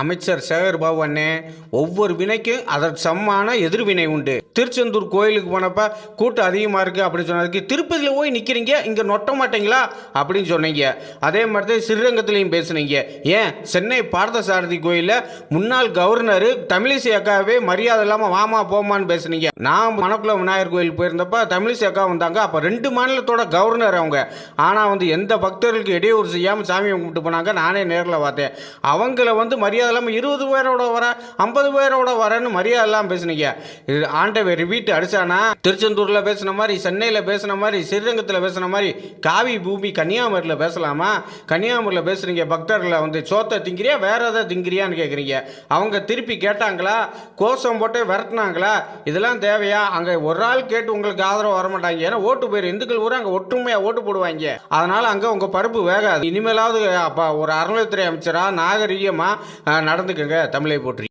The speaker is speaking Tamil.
அமைச்சர் சேகர் பாபு அண்ணே ஒவ்வொரு வினைக்கும் அதற்கு சமமான எதிர்வினை உண்டு. திருச்செந்தூர் கோயிலுக்கு போனப்ப கூட்டம் அதிகமாக இருக்குது அப்படின்னு சொன்னதுக்கு திருப்பதியில் போய் நிற்கிறீங்க இங்கே நொட்ட மாட்டீங்களா? அப்படின்னு சொன்னீங்க. அதே மாதிரி தான் ஸ்ரீரங்கத்துலேயும் பேசுனீங்க. ஏன்? சென்னை பார்த்தசாரதி கோயிலில் முன்னாள் கவர்னர் தமிழிசை அக்காவே மரியாதை இல்லாமல் வாமா போமான்னு பேசுனீங்க. நான் மணக்குள விநாயகர் கோயில் போயிருந்தப்ப தமிழிசை அக்கா வந்தாங்க. அப்போ ரெண்டு மாநிலத்தோட கவர்னர் அவங்க. ஆனால் வந்து எந்த பக்தர்களுக்கு இடையூறு செய்யாமல் சாமியை கும்பிட்டு போனாங்க. நானே நேரில் பார்த்தேன். அவங்கள வந்து மரியாதை இல்லாமல் இருபது பேரோட வர ஐம்பது பேரோட வரேன்னு மரியாதை இல்லாமல் பேசுனீங்க. இது ஆண்டவை வீட்டு அடிச்சானா? திருச்செந்தூரில் பேசின மாதிரி சென்னையில் பேசின மாதிரி ஸ்ரீரங்கத்தில் பேசின மாதிரி காவி பூமி கன்னியாகுமரியில் பேசலாமா? கன்னியாகுமரியில் பேசுறீங்க பக்தர்களை வந்து சோத்தை திங்கிறியா வேற எதாவது திங்கிறியான்னு கேட்குறீங்க அவங்க திருப்பி கேட்டாங்களா? கோஷம் போட்டு விரட்டினாங்களா? இதெல்லாம் தேவையா? அங்கே ஒரு ஆள் கேட்டு உங்களுக்கு ஆதரவு வர மாட்டாங்க ஏன்னா ஓட்டு போயிரு. இந்துக்கள் ஊரா அங்கே ஒற்றுமையாக ஓட்டு போடுவாங்க. அதனால் அங்கே உங்கள் பருப்பு வேகாது. இனிமேலாவது அப்போ ஒரு அறநிலையத்துறை அமைச்சரா நாகரீகமாக நடந்துக்கங்க. தமிழை போற்றி.